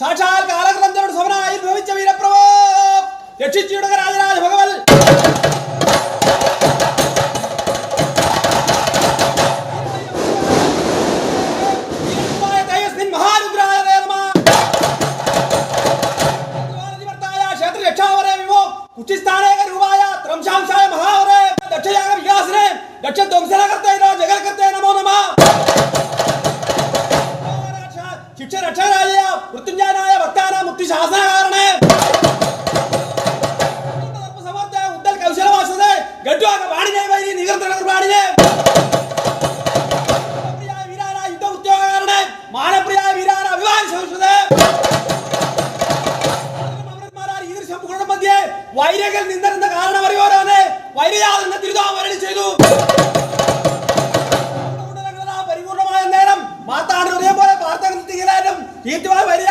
സാക്ഷാൽ കാലഗ്രന്ഥനോട് സമനായി ഭവിച്ച വീരപ്രഭോ രക്ഷിച്ചിടുക രാജരാജ ഭഗവൽ വീരന്മാരായ തേജസ്വിൻ മഹാരുദ്രായ നമഃ ായ ക്ഷേത്ര രക്ഷാവരെ വിവോ കുച്ചിസ്ഥാനേക രൂപായ ത്രംശാംശായ മഹാവരെ ദക്ഷയാഗ ഗഡ്വാക വാണിനെ വൈരി നികർത്തന കുർബാണിനെ പ്രിയായ വീരാന യുദ്ധ ഉദ്യോഗകാരനെ മാനപ്രിയായ വീരാന അഭിമാന സഹിഷ്ണുതേ അമരന്മാരായ ഈ ദൃശ്യം പുകഴും മധ്യേ വൈരകൾ നിന്നിരുന്ന കാരണം അറിയോരാണ് വൈരയാതെന്ന തിരുതാമരണി ചെയ്തു. പരിപൂർണമായ നേരം മാത്താണ്ട് ഹൃദയം പോലെ വാർത്തകൾ തീരാനും വരിയാതൻ